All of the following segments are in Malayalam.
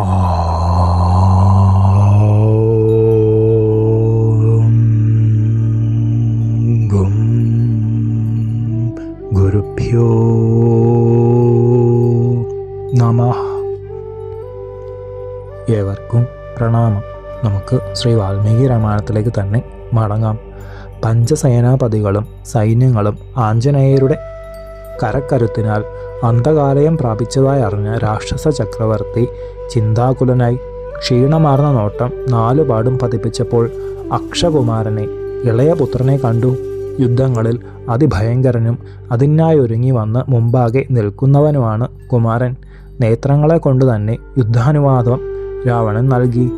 ഗും ഗുരുഭ്യോ ഏവർക്കും പ്രണാമം. നമുക്ക് ശ്രീ വാൽമീകി രാമായണത്തിലേക്ക് തന്നെ മടങ്ങാം. പഞ്ചസേനാപതികളും സൈന്യങ്ങളും ആഞ്ജനേയരുടെ കരക്കരുത്തിനാൽ അന്ധകാലയം പ്രാപിച്ചതായി അറിഞ്ഞ രാക്ഷസ ചക്രവർത്തി ചിന്താകുലനായി ക്ഷീണമാർന്ന നോട്ടം നാലുപാടും പതിപ്പിച്ചപ്പോൾ അക്ഷകുമാരനെ ഇളയപുത്രനെ കണ്ടു. യുദ്ധങ്ങളിൽ അതിഭയങ്കരനും അതിനായി ഒരുങ്ങി വന്ന് മുമ്പാകെ നിൽക്കുന്നവനുമാണ് കുമാരൻ. നേത്രങ്ങളെ കൊണ്ട് തന്നെ യുദ്ധാനുവാദം രാവണൻ നൽകി.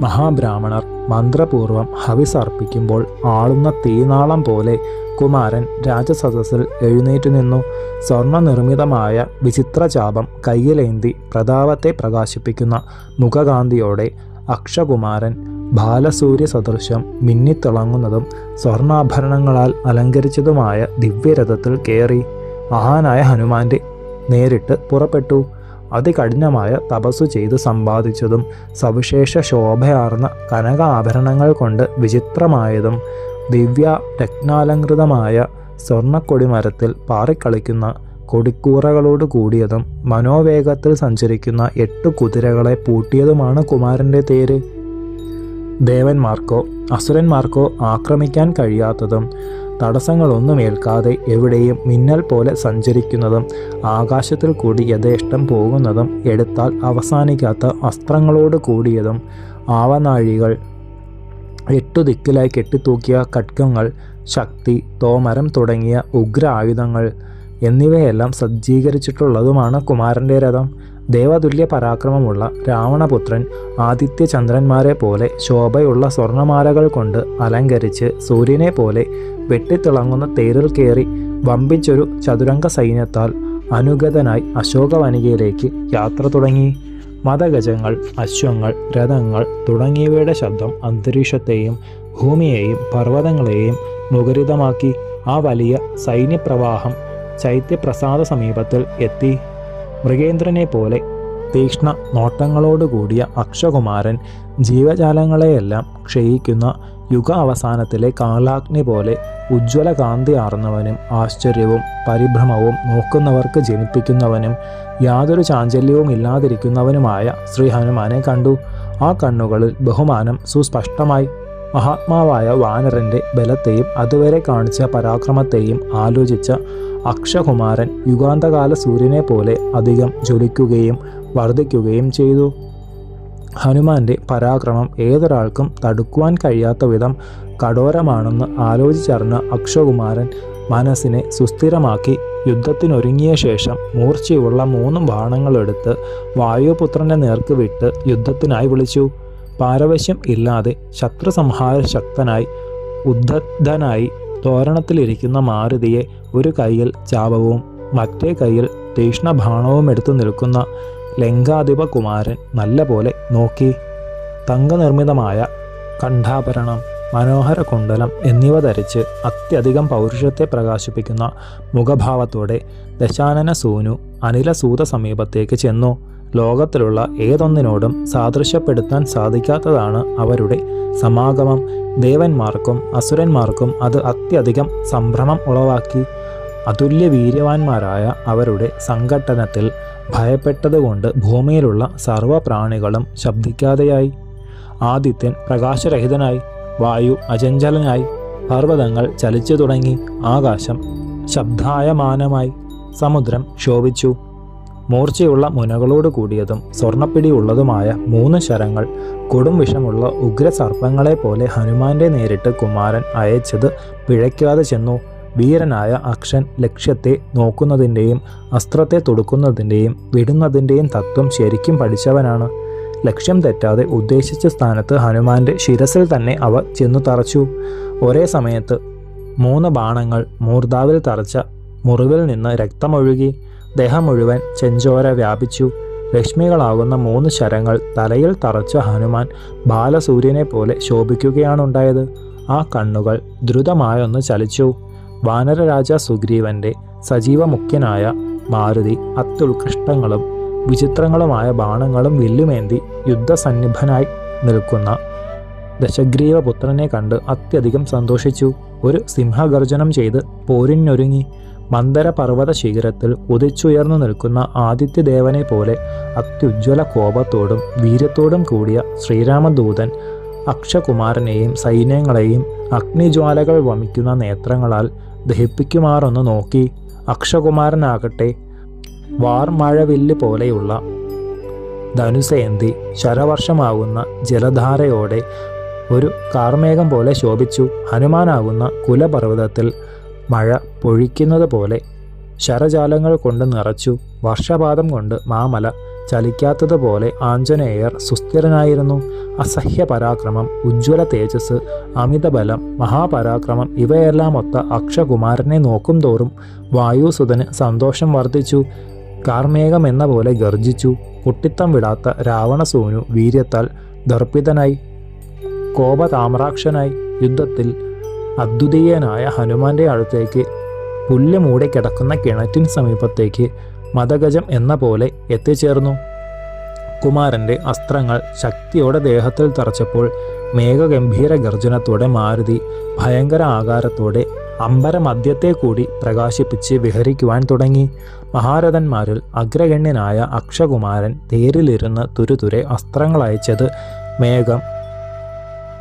മഹാബ്രാഹ്മണർ മന്ത്രപൂർവം ഹവിസർപ്പിക്കുമ്പോൾ ആളുന്ന തീനാളം പോലെ കുമാരൻ രാജസദസ്സിൽ എഴുന്നേറ്റു നിന്നു. സ്വർണ നിർമ്മിതമായ വിചിത്രചാപം കയ്യിലേന്തി പ്രതാപത്തെ പ്രകാശിപ്പിക്കുന്ന മുഖകാന്തിയോടെ അക്ഷകുമാരൻ ബാലസൂര്യ സദൃശം മിന്നിത്തിളങ്ങുന്നതും സ്വർണാഭരണങ്ങളാൽ അലങ്കരിച്ചതുമായ ദിവ്യരഥത്തിൽ കയറി മഹാനായ ഹനുമാന്റെ നേരിട്ട് പുറപ്പെട്ടു. അതികഠിനമായ തപസ്സു ചെയ്ത് സമ്പാദിച്ചതും സവിശേഷ ശോഭയാർന്ന കനക ആഭരണങ്ങൾ കൊണ്ട് വിചിത്രമായതും ദിവ്യ രത്നാലങ്കൃതമായ സ്വർണക്കൊടിമരത്തിൽ പാറിക്കളിക്കുന്ന കൊടിക്കൂറകളോട് കൂടിയതും മനോവേഗത്തിൽ സഞ്ചരിക്കുന്ന എട്ട് കുതിരകളെ പൂട്ടിയതുമാണ് കുമാരന്റെ തേര് ദേവന്മാർക്കോ അസുരന്മാർക്കോ ആക്രമിക്കാൻ കഴിയാത്തതും തടസ്സങ്ങളൊന്നും ഏൽക്കാതെ എവിടെയും മിന്നൽ പോലെ സഞ്ചരിക്കുന്നതും ആകാശത്തിൽ കൂടി യഥേഷ്ടം പോകുന്നതും എടുത്താൽ അവസാനിക്കാത്ത അസ്ത്രങ്ങളോട് കൂടിയതും ആവനാഴികൾ എട്ടു ദിക്കിലായി കെട്ടിത്തൂക്കിയ ഖഡ്ഗങ്ങൾ ശക്തി തോമരം തുടങ്ങിയ ഉഗ്ര ആയുധങ്ങൾ എന്നിവയെല്ലാം സജ്ജീകരിച്ചിട്ടുള്ളതുമാണ് കുമാരന്റെ രഥം. ദേവതുല്യ പരാക്രമമുള്ള രാവണപുത്രൻ ആദിത്യചന്ദ്രന്മാരെ പോലെ ശോഭയുള്ള സ്വർണമാലകൾ കൊണ്ട് അലങ്കരിച്ച് സൂര്യനെ പോലെ വെട്ടിത്തിളങ്ങുന്ന തേരിൽ കയറി വമ്പിച്ചൊരു ചതുരംഗ സൈന്യത്താൽ അനുഗതനായി അശോകവനികയിലേക്ക് യാത്ര തുടങ്ങി. മതഗജങ്ങൾ അശ്വങ്ങൾ രഥങ്ങൾ തുടങ്ങിയവയുടെ ശബ്ദം അന്തരീക്ഷത്തെയും ഭൂമിയെയും പർവതങ്ങളെയും മുഖരിതമാക്കി ആ വലിയ സൈന്യപ്രവാഹം ചൈത്യപ്രസാദ സമീപത്തിൽ എത്തി. മൃഗേന്ദ്രനെ പോലെ തീക്ഷ്ണ നോട്ടങ്ങളോടുകൂടിയ അക്ഷകുമാരൻ ജീവജാലങ്ങളെയെല്ലാം ക്ഷയിക്കുന്ന യുഗ അവസാനത്തിലെ കാളാഗ്നി പോലെ ഉജ്ജ്വല കാന്തി ആർന്നവനും ആശ്ചര്യവും പരിഭ്രമവും നോക്കുന്നവർക്ക് ജനിപ്പിക്കുന്നവനും യാതൊരു ചാഞ്ചല്യവും ഇല്ലാതിരിക്കുന്നവനുമായ ശ്രീ ഹനുമാനെ കണ്ടു. ആ കണ്ണുകളിൽ ബഹുമാനം സുസ്പഷ്ടമായി. മഹാത്മാവായ വാനരന്റെ ബലത്തെയും അതുവരെ കാണിച്ച പരാക്രമത്തെയും ആലോചിച്ച അക്ഷകുമാരൻ യുഗാന്തകാല സൂര്യനെ പോലെ അധികം ജ്വലിക്കുകയും വർദ്ധിക്കുകയും ചെയ്തു. ഹനുമാന്റെ പരാക്രമം ഏതൊരാൾക്കും തടുക്കുവാൻ കഴിയാത്ത വിധം കഠോരമാണെന്ന് ആലോചിച്ചറിഞ്ഞ അക്ഷകുമാരൻ മനസ്സിനെ സുസ്ഥിരമാക്കി യുദ്ധത്തിനൊരുങ്ങിയ ശേഷം മൂർച്ചയുള്ള മൂന്ന് ബാണങ്ങളെടുത്ത് വായുപുത്രനെ നേർക്ക് വിട്ട് യുദ്ധത്തിനായി വിളിച്ചു. പാരവശ്യം ഇല്ലാതെ ശത്രുസംഹാര ശക്തനായി ഉദ്ധനായി തോരണത്തിലിരിക്കുന്ന മാരുതിയെ ഒരു കയ്യിൽ ചാപവും മറ്റേ കൈയിൽ തീക്ഷ്ണബാണവും എടുത്തു നിൽക്കുന്ന ലങ്കാധിപ കുമാരൻ നല്ല പോലെ നോക്കി. തങ്കനിർമ്മിതമായ കണ്ഠാഭരണം മനോഹര കുണ്ടലം എന്നിവ ധരിച്ച് അത്യധികം പൗരുഷത്തെ പ്രകാശിപ്പിക്കുന്ന മുഖഭാവത്തോടെ ദശാനന സൂനു അനിലസൂത സമീപത്തേക്ക് ചെന്നു. ലോകത്തിലുള്ള ഏതൊന്നിനോടും സാദൃശ്യപ്പെടുത്താൻ സാധിക്കാത്തതാണ് അവരുടെ സമാഗമം. ദേവന്മാർക്കും അസുരന്മാർക്കും അത് അത്യധികം സംഭ്രമം ഉളവാക്കി. അതുല്യ വീര്യവാന്മാരായ അവരുടെ സംഘട്ടനത്തിൽ ഭയപ്പെട്ടതുകൊണ്ട് ഭൂമിയിലുള്ള സർവപ്രാണികളും ശബ്ദിക്കാതെയായി. ആദിത്യൻ പ്രകാശരഹിതനായി വായു അചഞ്ചലനായി പർവതങ്ങൾ ചലിച്ചു തുടങ്ങി ആകാശം ശബ്ദായമാനമായി സമുദ്രം ക്ഷോഭിച്ചു മൂർച്ചയുള്ള മുനകളോട് കൂടിയതും സ്വർണപ്പിടിയുള്ളതുമായ മൂന്ന് ശരങ്ങൾ കൊടും വിഷമുള്ള ഉഗ്രസർപ്പങ്ങളെ പോലെ ഹനുമാന്റെ നേരിട്ട് കുമാരൻ അയച്ചത് പിഴയ്ക്കാതെ ചെന്നു. വീരനായ അക്ഷൻ ലക്ഷ്യത്തെ നോക്കുന്നതിന്റെയും അസ്ത്രത്തെ തൊടുക്കുന്നതിന്റെയും വിടുന്നതിന്റെയും തത്വം ശരിക്കും പഠിച്ചവനാണ്. ലക്ഷ്യം തെറ്റാതെ ഉദ്ദേശിച്ച സ്ഥാനത്ത് ഹനുമാന്റെ ശിരസിൽ തന്നെ അവ ചെന്നു തറച്ചു. ഒരേ സമയത്ത് മൂന്ന് ബാണങ്ങൾ മൂർധാവിൽ തറച്ച മുറിവിൽ നിന്ന് രക്തമൊഴുകി ദേഹം മുഴുവൻ ചെഞ്ചോര വ്യാപിച്ചു. രശ്മികളാകുന്ന മൂന്ന് ശരങ്ങൾ തലയിൽ തറച്ച ഹനുമാൻ ബാലസൂര്യനെ പോലെ ശോഭിക്കുകയാണുണ്ടായത്. ആ കണ്ണുകൾ ദ്രുതമായൊന്ന് ചലിച്ചു. വാനരരാജ സുഗ്രീവന്റെ സജീവ മുഖ്യനായ മാരുതി അത്യുത്കൃഷ്ടങ്ങളും വിചിത്രങ്ങളുമായ ബാണങ്ങളും വില്ലുമേന്തി യുദ്ധസന്നിഭനായി നിൽക്കുന്ന ദശഗ്രീവപുത്രനെ കണ്ട് അത്യധികം സന്തോഷിച്ചു. ഒരു സിംഹഗർജനം ചെയ്ത് പോരിനൊരുങ്ങി. മന്ദര പർവത ശിഖരത്തിൽ ഉദിച്ചുയർന്നു നിൽക്കുന്ന ആദിത്യദേവനെ പോലെ അത്യുജ്വല കോപത്തോടും വീര്യത്തോടും കൂടിയ ശ്രീരാമദൂതൻ അക്ഷകുമാരനെയും സൈന്യങ്ങളെയും അഗ്നിജ്വാലകൾ വമിക്കുന്ന നേത്രങ്ങളാൽ ദഹിപ്പിക്കുമാറൊന്ന് നോക്കി അക്ഷകുമാരനാകട്ടെ വാർമഴവില്ല് പോലെയുള്ള ധനുസേന്തി ശരവർഷമാകുന്ന ജലധാരയോടെ ഒരു കാർമേഘം പോലെ ശോഭിച്ചു. ഹനുമാനാകുന്ന കുലപർവതത്തിൽ മഴ പൊഴിക്കുന്നത് പോലെ ശരജാലങ്ങൾ കൊണ്ട് നിറച്ചു. വർഷപാതം കൊണ്ട് മാമല ചലിക്കാത്തതുപോലെ ആഞ്ജനേയർ സുസ്ഥിരനായിരുന്നു. അസഹ്യ പരാക്രമം ഉജ്ജ്വല തേജസ് അമിതബലം മഹാപരാക്രമം ഇവയെല്ലാം ഒത്ത അക്ഷകുമാരനെ നോക്കും തോറും വായുസുതന് സന്തോഷം വർദ്ധിച്ചു. കാർമേഘം എന്ന പോലെ ഗർജിച്ചു കുട്ടിത്തം വിടാത്ത രാവണസൂനു വീര്യത്താൽ ദർപ്പിതനായി. കോപതാമ്രാക്ഷനായി. യുദ്ധത്തിൽ അദ്വിതീയനായ ഹനുമാന്റെ അടുത്തേക്ക് പുല്ല് മൂടി കിടക്കുന്ന കിണറ്റിന് സമീപത്തേക്ക് മതഗജം എന്ന പോലെ എത്തിച്ചേർന്നു. കുമാരന്റെ അസ്ത്രങ്ങൾ ശക്തിയോടെ ദേഹത്തിൽ തറച്ചപ്പോൾ മേഘഗംഭീര ഗർജനത്തോടെ മാരുതി ഭയങ്കര ആകാരത്തോടെ അമ്പരമദ്യത്തെ കൂടി പ്രകാശിപ്പിച്ച് വിഹരിക്കുവാൻ തുടങ്ങി. മഹാരഥന്മാരിൽ അഗ്രഗണ്യനായ അക്ഷകുമാരൻ തേരിലിരുന്ന് തുരുതുരെ അസ്ത്രങ്ങൾ അയച്ചത് മേഘം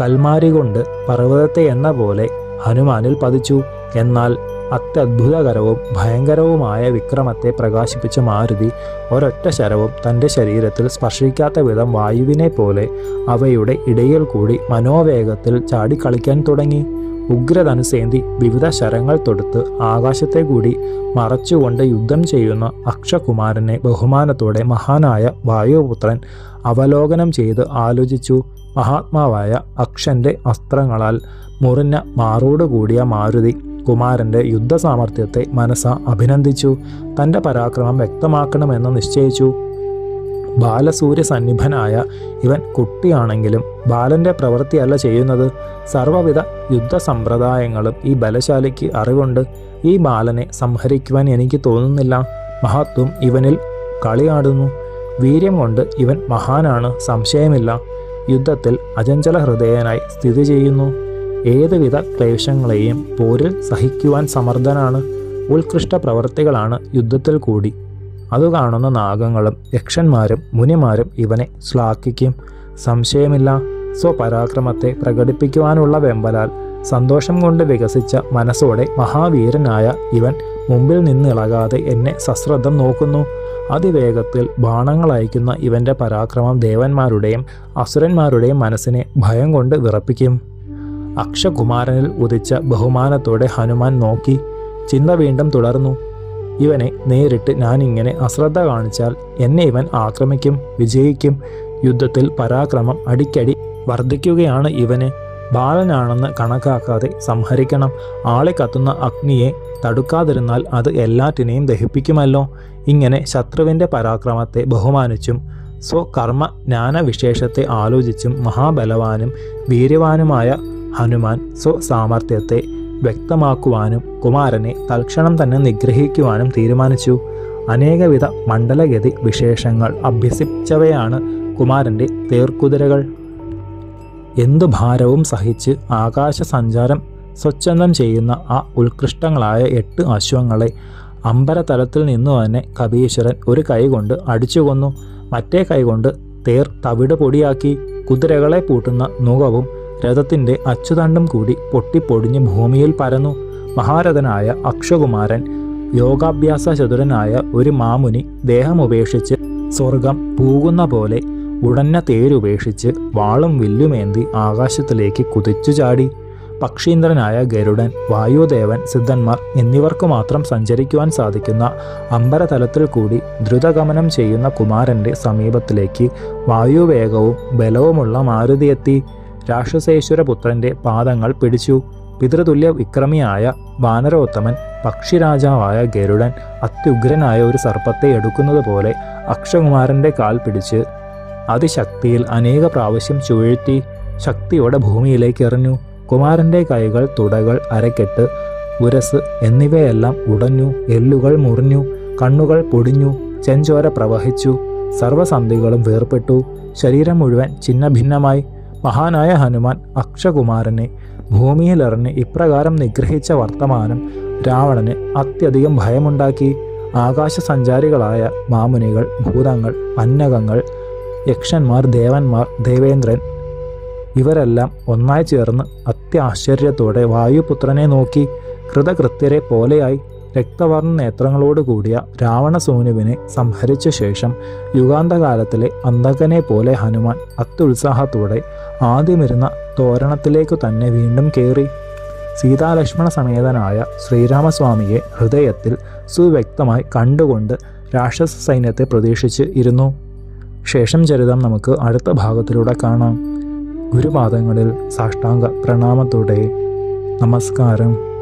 കൽമാരി കൊണ്ട് പർവതത്തെ എന്ന പോലെ ഹനുമാനിൽ പതിച്ചു. എന്നാൽ അത്യത്ഭുതകരവും ഭയങ്കരവുമായ വിക്രമത്തെ പ്രകാശിപ്പിച്ച മാരുതി ഒരൊറ്റ ശരവും തന്റെ ശരീരത്തിൽ സ്പർശിക്കാത്ത വിധം വായുവിനെ പോലെ അവയുടെ ഇടയിൽ കൂടി മനോവേഗത്തിൽ ചാടിക്കളിക്കാൻ തുടങ്ങി. ഉഗ്രധനുസേന്തി വിവിധ ശരങ്ങൾ തൊടുത്ത് ആകാശത്തെ കൂടി മറച്ചുകൊണ്ട് യുദ്ധം ചെയ്യുന്ന അക്ഷകുമാരനെ ബഹുമാനത്തോടെ മഹാനായ വായുപുത്രൻ അവലോകനം ചെയ്ത് ആലോചിച്ചു. മഹാത്മാവായ അക്ഷന്റെ അസ്ത്രങ്ങളാൽ മുറിഞ്ഞ മാറോടുകൂടിയ മാരുതി കുമാരന്റെ യുദ്ധസാമർഥ്യത്തെ മനസ്സ അഭിനന്ദിച്ചു. തന്റെ പരാക്രമം വ്യക്തമാക്കണമെന്ന് നിശ്ചയിച്ചു. ബാലസൂര്യ സന്നിഭനായ ഇവൻ കുട്ടിയാണെങ്കിലും ബാലന്റെ പ്രവൃത്തിയല്ല ചെയ്യുന്നത്. സർവവിധ യുദ്ധ സമ്പ്രദായങ്ങളും ഈ ബലശാലിക്ക് അറിവുണ്ട്. ഈ ബാലനെ സംഹരിക്കുവാൻ എനിക്ക് തോന്നുന്നില്ല. മഹത്വം ഇവനിൽ കളിയാടുന്നു. വീര്യം കൊണ്ട് ഇവൻ മഹാനാണ് സംശയമില്ല. യുദ്ധത്തിൽ അജഞ്ചല ഹൃദയനായി സ്ഥിതി ചെയ്യുന്നു. ഏതുവിധ ക്ലേശങ്ങളെയും പോരിൽ സഹിക്കുവാൻ സമർത്ഥനാണ്. ഉത്കൃഷ്ട പ്രവർത്തികളാണ് യുദ്ധത്തിൽ കൂടി. അത് കാണുന്ന നാഗങ്ങളും യക്ഷന്മാരും മുനിമാരും ഇവനെ ശ്ലാഘിക്കും. സംശയമില്ല സ്വപരാക്രമത്തെ പ്രകടിപ്പിക്കുവാനുള്ള വെമ്പലാൽ സന്തോഷം കൊണ്ട് വികസിച്ച മനസ്സോടെ മഹാവീരനായ ഇവൻ മുമ്പിൽ നിന്നിളകാതെ എന്നെ സശ്രദ്ധം നോക്കുന്നു. അതിവേഗത്തിൽ ബാണങ്ങൾ അയക്കുന്ന ഇവന്റെ പരാക്രമം ദേവന്മാരുടെയും അസുരന്മാരുടെയും മനസ്സിനെ ഭയം കൊണ്ട് വിറപ്പിക്കും. അക്ഷകുമാരനിൽ ഉദിച്ച ബഹുമാനത്തോടെ ഹനുമാൻ നോക്കി ചിന്ത വീണ്ടും തുടർന്നു. ഇവനെ നേരിട്ട് ഞാനിങ്ങനെ അശ്രദ്ധ കാണിച്ചാൽ എന്നെ ഇവൻ ആക്രമിക്കും വിജയിക്കും. യുദ്ധത്തിൽ പരാക്രമം അടിക്കടി വർദ്ധിക്കുകയാണ് ഇവന്. ബാലനാണെന്ന് കണക്കാക്കാതെ സംഹരിക്കണം. ആളെ കത്തുന്ന അഗ്നിയെ തടുക്കാതിരുന്നാൽ അത് എല്ലാറ്റിനെയും ദഹിപ്പിക്കുമല്ലോ. ഇങ്ങനെ ശത്രുവിന്റെ പരാക്രമത്തെ ബഹുമാനിച്ചും സ്വകർമ്മ ജ്ഞാനവിശേഷത്തെ ആലോചിച്ചും മഹാബലവാനും വീര്യവാനുമായ ഹനുമാൻ സ്വസാമർഥ്യത്തെ വ്യക്തമാക്കുവാനും കുമാരനെ തൽക്ഷണം തന്നെ നിഗ്രഹിക്കുവാനും തീരുമാനിച്ചു. അനേകവിധ മണ്ഡലഗതി വിശേഷങ്ങൾ അഭ്യസിച്ചവയാണ് കുമാരന്റെ തേർക്കുതിരകൾ. എന്തു ഭാരവും സഹിച്ച് ആകാശ സഞ്ചാരം സ്വച്ഛന്തം ചെയ്യുന്ന ആ ഉത്കൃഷ്ടങ്ങളായ എട്ട് അശ്വങ്ങളെ അമ്പരതലത്തിൽ നിന്നു തന്നെ കപീശ്വരൻ ഒരു കൈകൊണ്ട് അടിച്ചു കൊന്നു. മറ്റേ കൈകൊണ്ട് തേർ തവിട് പൊടിയാക്കി കുതിരകളെ പൂട്ടുന്ന നുകവും രഥത്തിന്റെ അച്ചുതണ്ടും കൂടി പൊട്ടിപ്പൊടിഞ്ഞ് ഭൂമിയിൽ പരന്നു. മഹാരഥനായ അക്ഷകുമാരൻ യോഗാഭ്യാസ ചതുരനായ ഒരു മാമുനി ദേഹമുപേക്ഷിച്ച് സ്വർഗം പൂകുന്ന പോലെ ഉടഞ്ഞ തേരുപേക്ഷിച്ച് വാളും വില്ലുമേന്തി ആകാശത്തിലേക്ക് കുതിച്ചു ചാടി. പക്ഷീന്ദ്രനായ ഗരുഡൻ വായുദേവൻ സിദ്ധന്മാർ എന്നിവർക്കു മാത്രം സഞ്ചരിക്കുവാൻ സാധിക്കുന്ന അമ്പരതലത്തിൽ കൂടി ദ്രുതഗമനം ചെയ്യുന്ന കുമാരന്റെ സമീപത്തിലേക്ക് വായുവേഗവും ബലവുമുള്ള മാരുതിയെത്തി രാക്ഷസേശ്വരപുത്രന്റെ പാദങ്ങൾ പിടിച്ചു. പിതൃതുല്യ വിക്രമിയായ വാനരോത്തമൻ പക്ഷിരാജാവായ ഗരുഡൻ അത്യുഗ്രനായ ഒരു സർപ്പത്തെ എടുക്കുന്നത് പോലെ അക്ഷകുമാരന്റെ കാൽ പിടിച്ച് അതിശക്തിയിൽ അനേക പ്രാവശ്യം ചുഴറ്റി ശക്തിയോടെ ഭൂമിയിലേക്ക് എറിഞ്ഞു. കുമാരന്റെ കൈകൾ തുടകൾ അരക്കെട്ട് ഉരസ് എന്നിവയെല്ലാം ഉടഞ്ഞു. എല്ലുകൾ മുറിഞ്ഞു കണ്ണുകൾ പൊടിഞ്ഞു ചെഞ്ചോര പ്രവഹിച്ചു. സർവസന്ധികളും വേർപെട്ടു ശരീരം മുഴുവൻ ഛിന്നഭിന്നമായി. മഹാനായ ഹനുമാൻ അക്ഷകുമാരനെ ഭൂമിയിലെറിഞ്ഞ് ഇപ്രകാരം നിഗ്രഹിച്ച വർത്തമാനം രാവണന് അത്യധികം ഭയമുണ്ടാക്കി. ആകാശ സഞ്ചാരികളായ മാമുനികൾ ഭൂതങ്ങൾ പന്നകങ്ങൾ യക്ഷന്മാർ ദേവന്മാർ ദേവേന്ദ്രൻ ഇവരെല്ലാം ഒന്നായി ചേർന്ന് അത്യാശ്ചര്യത്തോടെ വായുപുത്രനെ നോക്കി കൃതകൃത്യരെ പോലെയായി രക്തവർണ രാവണ സോനുവിനെ സംഹരിച്ച ശേഷം യുഗാന്തകാലത്തിലെ അന്തകനെ പോലെ ഹനുമാൻ അത്യുത്സാഹത്തോടെ ആദ്യമിരുന്ന തോരണത്തിലേക്കു തന്നെ വീണ്ടും കയറി. സീതാലക്ഷ്മണ സമേതനായ ശ്രീരാമസ്വാമിയെ ഹൃദയത്തിൽ സുവ്യക്തമായി കണ്ടുകൊണ്ട് രാക്ഷസ സൈന്യത്തെ പ്രതീക്ഷിച്ച് ഇരുന്നു. ശേഷം ചരിതം നമുക്ക് അടുത്ത ഭാഗത്തിലൂടെ കാണാം. ഗുരുപാദങ്ങളിൽ സാഷ്ടാംഗ പ്രണാമത്തോടെ. നമസ്കാരം.